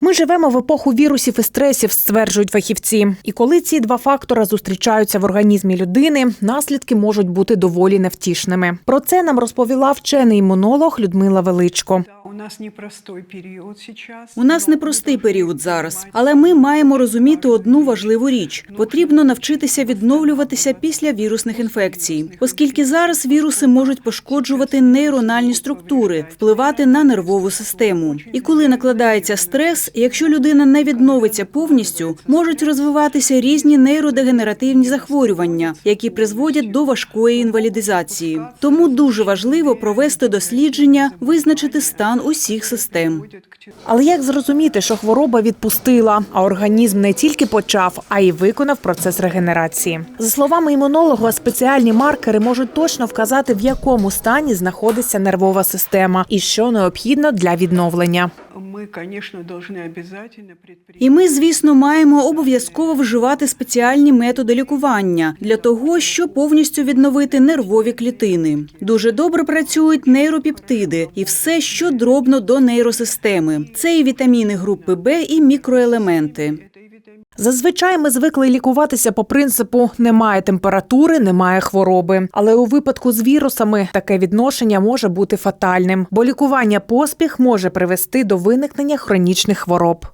Ми живемо в епоху вірусів і стресів, стверджують фахівці. І коли ці два фактора зустрічаються в організмі людини, наслідки можуть бути доволі невтішними. Про це нам розповіла вчений імунолог Людмила Величко. У нас непростой период сейчас. У нас непростий період зараз, але ми маємо розуміти одну важливу річ: потрібно навчитися відновлюватися після вірусних інфекцій, оскільки зараз віруси можуть пошкоджувати нейрональні структури, впливати на нервову систему. І коли накладається стрес, якщо людина не відновиться повністю, можуть розвиватися різні нейродегенеративні захворювання, які призводять до важкої інвалідизації. Тому дуже важливо провести дослідження, визначити стан усіх систем. Але як зрозуміти, що хвороба відпустила, а організм не тільки почав, а й виконав процес регенерації? За словами імунолога, спеціальні маркери можуть точно вказати, в якому стані знаходиться нервова система і що необхідно для відновлення. І ми, звісно, маємо обов'язково вживати спеціальні методи лікування для того, щоб повністю відновити нервові клітини. Дуже добре працюють нейропептиди і все, що дробно до нейросистеми. Це і вітаміни групи Б, і мікроелементи. Зазвичай ми звикли лікуватися по принципу немає температури, немає хвороби. Але у випадку з вірусами таке відношення може бути фатальним, бо лікування поспіх може привести до виникнення хронічних хвороб.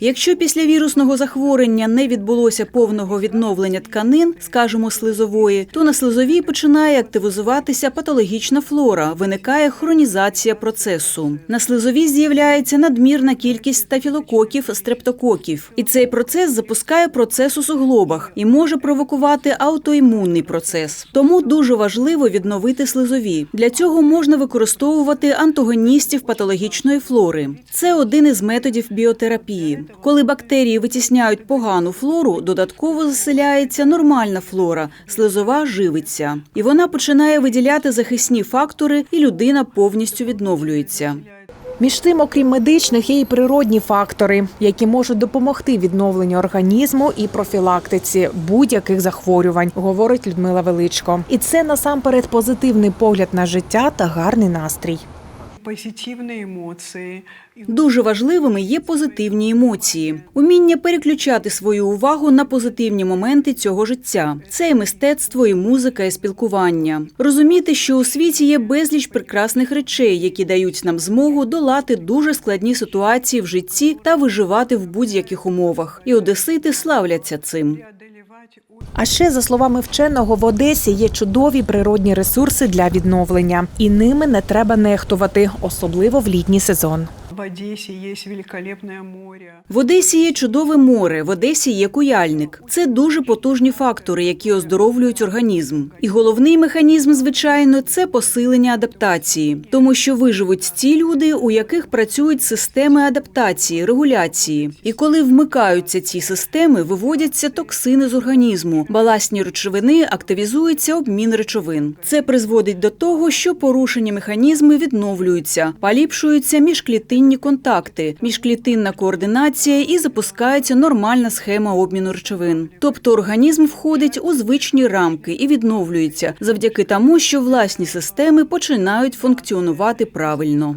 Якщо після вірусного захворювання не відбулося повного відновлення тканин, скажімо, слизової, то на слизовій починає активізуватися патологічна флора, виникає хронізація процесу. На слизовій з'являється надмірна кількість стафілококів, стрептококів, і цей процес запускає процес у суглобах і може провокувати аутоімунний процес. Тому дуже важливо відновити слизові. Для цього можна використовувати антагоністів патологічної флори. Це один із методів біотерапії. Коли бактерії витісняють погану флору, додатково заселяється нормальна флора, слизова живиться. І вона починає виділяти захисні фактори, і людина повністю відновлюється. Між тим, окрім медичних, є і природні фактори, які можуть допомогти відновленню організму і профілактиці будь-яких захворювань, говорить Людмила Величко. І це насамперед позитивний погляд на життя та гарний настрій. Позитивные эмоции. И Дуже важливими є позитивні емоції, уміння переключати свою увагу на позитивні моменти цього життя. Це і мистецтво, і музика, і спілкування. Розуміти, що у світі є безліч прекрасних речей, які дають нам змогу долати дуже складні ситуації в житті та виживати в будь-яких умовах. І одесити славляться цим. А ще, за словами вченого, в Одесі є чудові природні ресурси для відновлення, і ними не треба нехтувати, особливо в літній сезон. В Одессе есть великолепное море. В Одесі є чудове море, в Одесі є куяльник. Це дуже потужні фактори, які оздоровлюють організм. І головний механізм, звичайно, це посилення адаптації, тому що виживуть ті люди, у яких працюють системи адаптації, регуляції. І коли вмикаються ці системи, виводяться токсини з організму, баластні речовини, активізується обмін речовин. Це призводить до того, що порушені механізми відновлюються, поліпшуються міжклітинні контакти, міжклітинна координація і запускається нормальна схема обміну речовин. Тобто організм входить у звичні рамки і відновлюється завдяки тому, що власні системи починають функціонувати правильно.